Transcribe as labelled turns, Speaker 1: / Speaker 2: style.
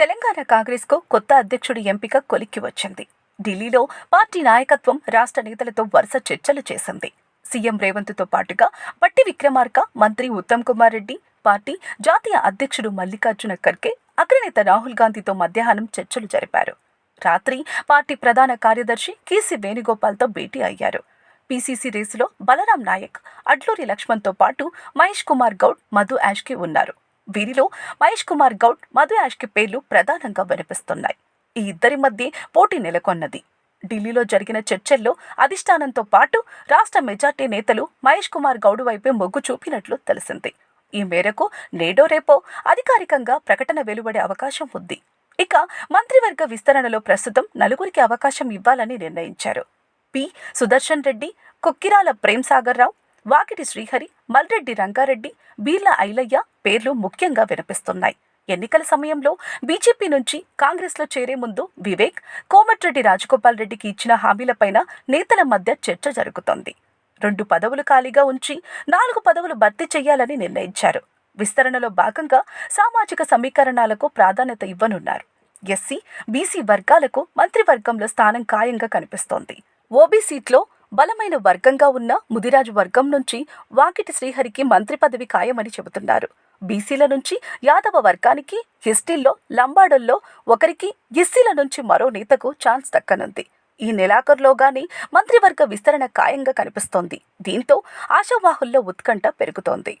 Speaker 1: తెలంగాణ కాంగ్రెస్కు కొత్త అధ్యక్షుడి ఎంపిక కొలిక్కి వచ్చింది. ఢిల్లీలో పార్టీ నాయకత్వం రాష్ట్ర నేతలతో వరుస చర్చలు చేసింది. సీఎం రేవంత్తో పాటుగా పట్టి విక్రమార్క మంత్రి ఉత్తమ్ కుమార్ రెడ్డి పార్టీ జాతీయ అధ్యక్షుడు మల్లికార్జున ఖర్గే అగ్రనేత రాహుల్ గాంధీతో మధ్యాహ్నం చర్చలు జరిపారు. రాత్రి పార్టీ ప్రధాన కార్యదర్శి కేసీ వేణుగోపాల్తో భేటీ అయ్యారు. పీసీసీ రేసులో బలరాం నాయక్ అడ్లూరి లక్ష్మణ్తో పాటు మహేష్ కుమార్ గౌడ్ మధు యాష్కి ఉన్నారు. వీరిలో మహేష్ కుమార్ గౌడ్ మధు యాష్కి పేర్లు ప్రధానంగా వినిపిస్తున్నాయి. ఈ ఇద్దరి మధ్య పోటీ నెలకొన్నది. ఢిల్లీలో జరిగిన చర్చల్లో అధిష్టానంతో పాటు రాష్ట్ర మెజార్టీ నేతలు మహేష్ కుమార్ గౌడ్ వైపే మొగ్గు చూపినట్లు తెలిసింది. ఈ మేరకు నేడో రేపో అధికారికంగా ప్రకటన వెలువడే అవకాశం ఉంది. ఇక మంత్రివర్గ విస్తరణలో ప్రస్తుతం నలుగురికి అవకాశం ఇవ్వాలని నిర్ణయించారు. పి. సుదర్శన్ రెడ్డి కుక్కిరాల ప్రేమ్ సాగర్ రావు వాకిటి శ్రీహరి మల్రెడ్డి రంగారెడ్డి బీర్ల ఐలయ్య పేర్లు ముఖ్యంగా వినిపిస్తున్నాయి. ఎన్నికల సమయంలో బీజేపీ నుంచి కాంగ్రెస్లో చేరే ముందు వివేక్ కోమటిరెడ్డి రాజగోపాల్ రెడ్డికి ఇచ్చిన హామీలపైన నేతల మధ్య చర్చ జరుగుతోంది. రెండు పదవులు ఖాళీగా ఉంచి నాలుగు పదవులు భర్తీ చేయాలని నిర్ణయించారు. విస్తరణలో భాగంగా సామాజిక సమీకరణాలకు ప్రాధాన్యత ఇవ్వనున్నారు. ఎస్సీ బీసీ వర్గాలకు మంత్రివర్గంలో స్థానం ఖాయంగా కనిపిస్తోంది. ఓబీ సీట్లో బలమైన వర్గంగా ఉన్న ముదిరాజు వర్గం నుంచి వాకిటి శ్రీహరికి మంత్రి పదవి ఖాయమని చెబుతున్నారు. బీసీల నుంచి యాదవ వర్గానికి ఎస్టీల్లో లంబాడల్లో ఒకరికి ఎస్సీల నుంచి మరో నేతకు ఛాన్స్ దక్కనుంది. ఈ నెలాఖరులోగానే మంత్రివర్గ విస్తరణ ఖాయంగా కనిపిస్తోంది. దీంతో ఆశావాహుల్లో ఉత్కంఠ పెరుగుతోంది.